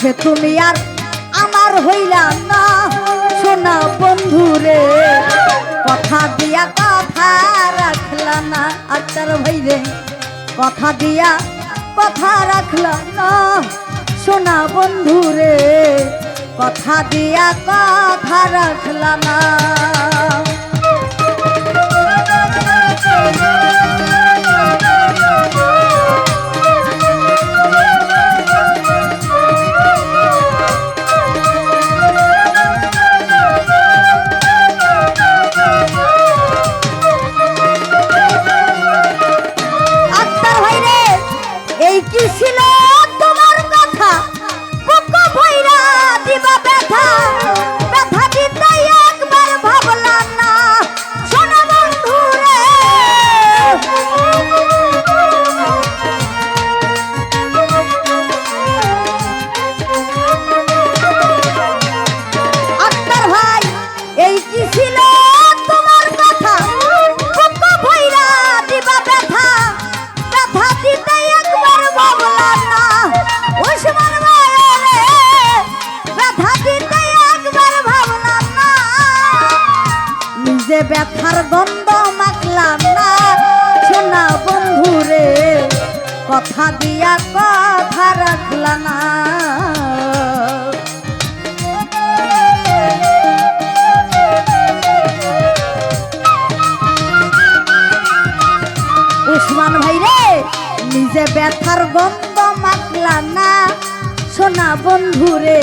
সে তুমি আর আমার হইলা না। সোনা বন্ধু রে, কথা দিয়া কথা রাখলা না। আক্তার ভাই রে, কথা দিয়া কথা রাখলা না। সোনা বন্ধু রে, কথা দিয়া কথা রাখলা না। You. ব্যথার গন্ধ মাখলাম না। শোনা বন্ধু রে, কথা দিয়া কথা রাখলা না। উসমান ভাই রে, নিজে ব্যথার গন্ধ মাখলা না। সোনা বন্ধু রে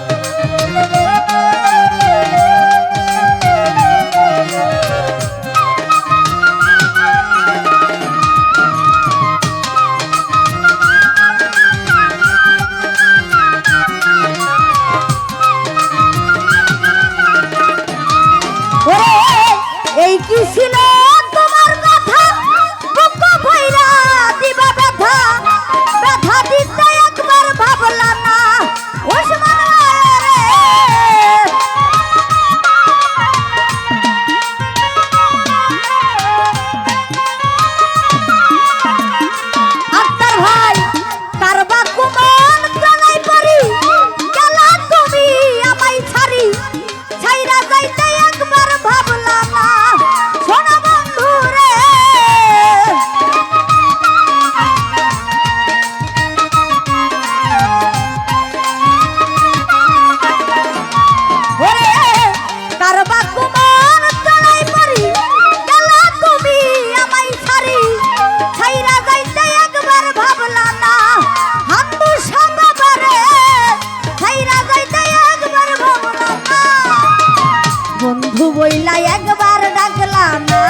বন্ধু বইলা একবার ডাকলা না।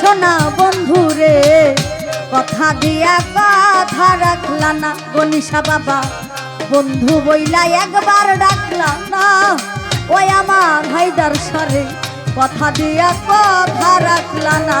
শোনা বন্ধু রে, কথা দিয়া কথা রাখলা না। গনিসা বাবা, বন্ধু বইলা একবার ডাকলা না। ওই আমার ভাইদার সরে কথা দিয়া কথা রাখলা না।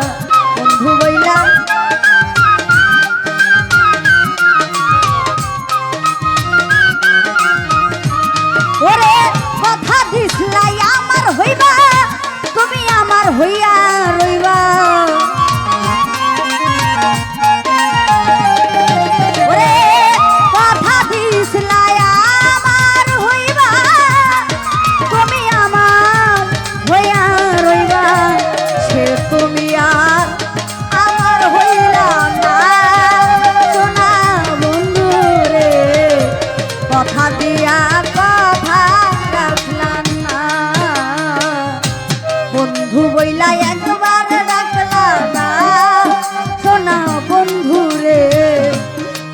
তুমি আর আমার হইলা না। সোনা রে, কথা দিয়া কথা রাখলাম না। বন্ধু বইলা একবার রাখলা না। সোনা বন্ধু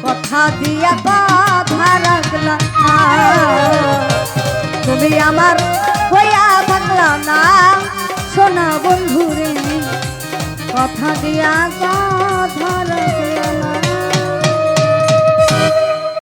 কথা দিয়া কথা রাখলা না। তুমি আমার হইয়া থাকলা না। সোনা বন্ধুরে কথা দিয়া কথা রাখলা না